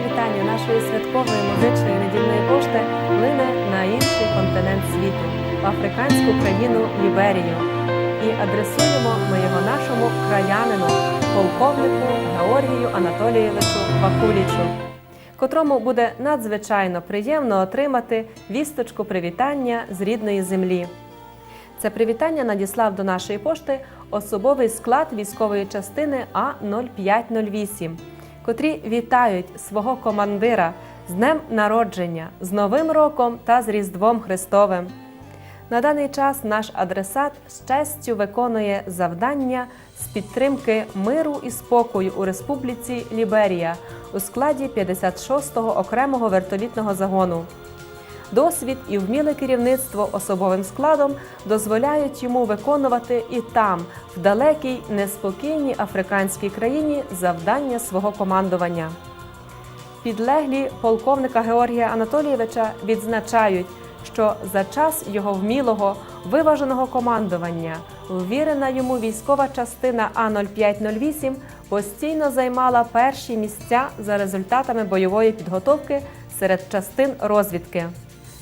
вітання нашої святкової музичної недільної пошти лине на інший континент світу, в африканську країну Ліберію. І адресуємо ми його нашому краянину, полковнику Георгію Анатолійовичу Вакулічу, котрому буде надзвичайно приємно отримати вісточку привітання з рідної землі. Це привітання надіслав до нашої пошти особовий склад військової частини А0508, котрі вітають свого командира з днем народження, з Новим роком та з Різдвом Христовим. На даний час наш адресат з честю виконує завдання з підтримки миру і спокою у Республіці Ліберія у складі 56-го окремого вертолітного загону. Досвід і вміле керівництво особовим складом дозволяють йому виконувати і там, в далекій, неспокійній африканській країні, завдання свого командування. Підлеглі полковника Георгія Анатолійовича відзначають, що за час його вмілого, виваженого командування ввірена йому військова частина А0508 постійно займала перші місця за результатами бойової підготовки серед частин розвідки.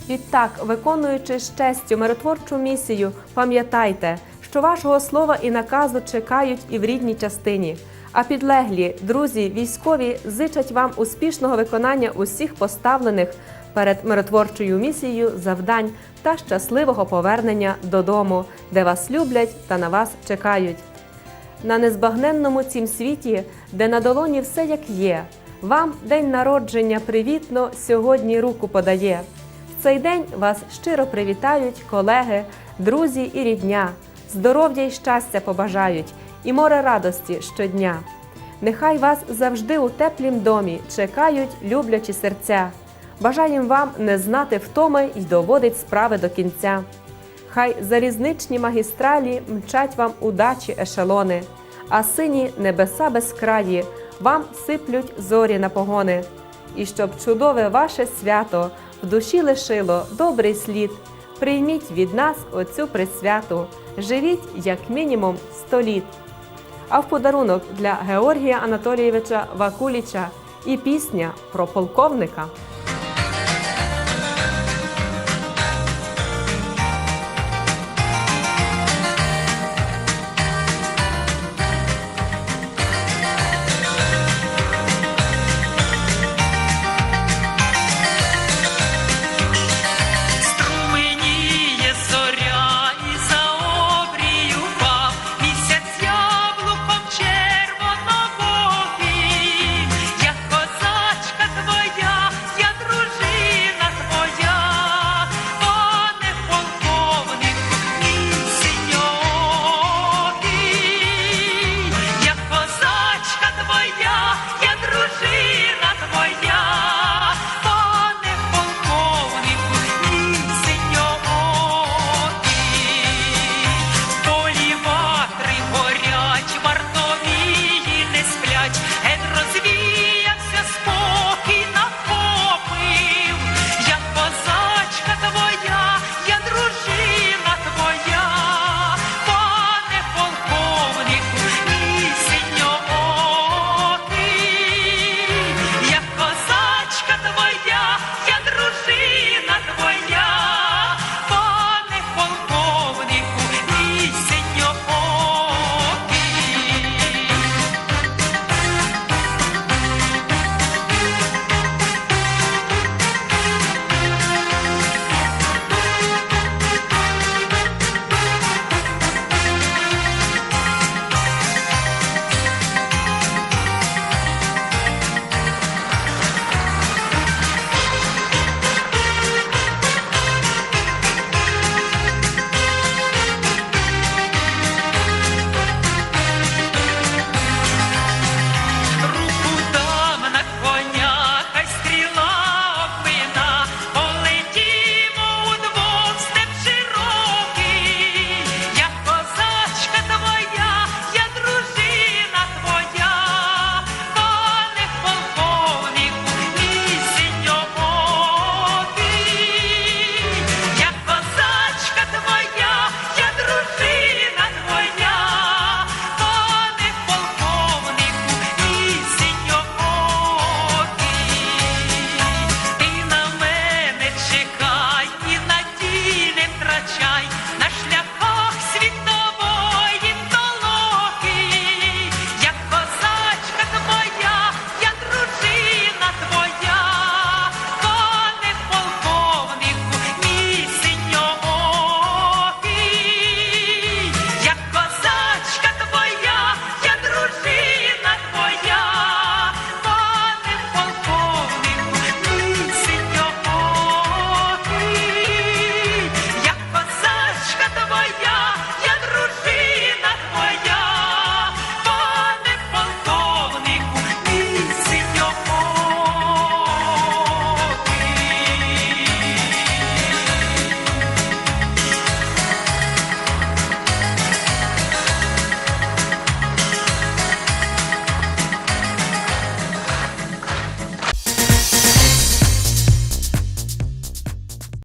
Відтак, виконуючи з честю миротворчу місію, пам'ятайте, що вашого слова і наказу чекають і в рідній частині. А підлеглі, друзі, військові зичать вам успішного виконання усіх поставлених перед миротворчою місією завдань та щасливого повернення додому, де вас люблять та на вас чекають. На незбагненному цім світі, де на долоні все як є, вам день народження привітно сьогодні руку подає. Цей день вас щиро привітають колеги, друзі і рідня, здоров'я й щастя побажають, і море радості щодня. Нехай вас завжди у теплім домі чекають люблячі серця. Бажаєм вам не знати втоми й доводить справи до кінця. Хай залізничні магістралі мчать вам удачі ешелони, а сині небеса безкраї вам сиплють зорі на погони. І щоб чудове ваше свято в душі лишило добрий слід, прийміть від нас оцю присвяту, живіть як мінімум 100 літ. А в подарунок для Георгія Анатолійовича Вакуліча і пісня про полковника.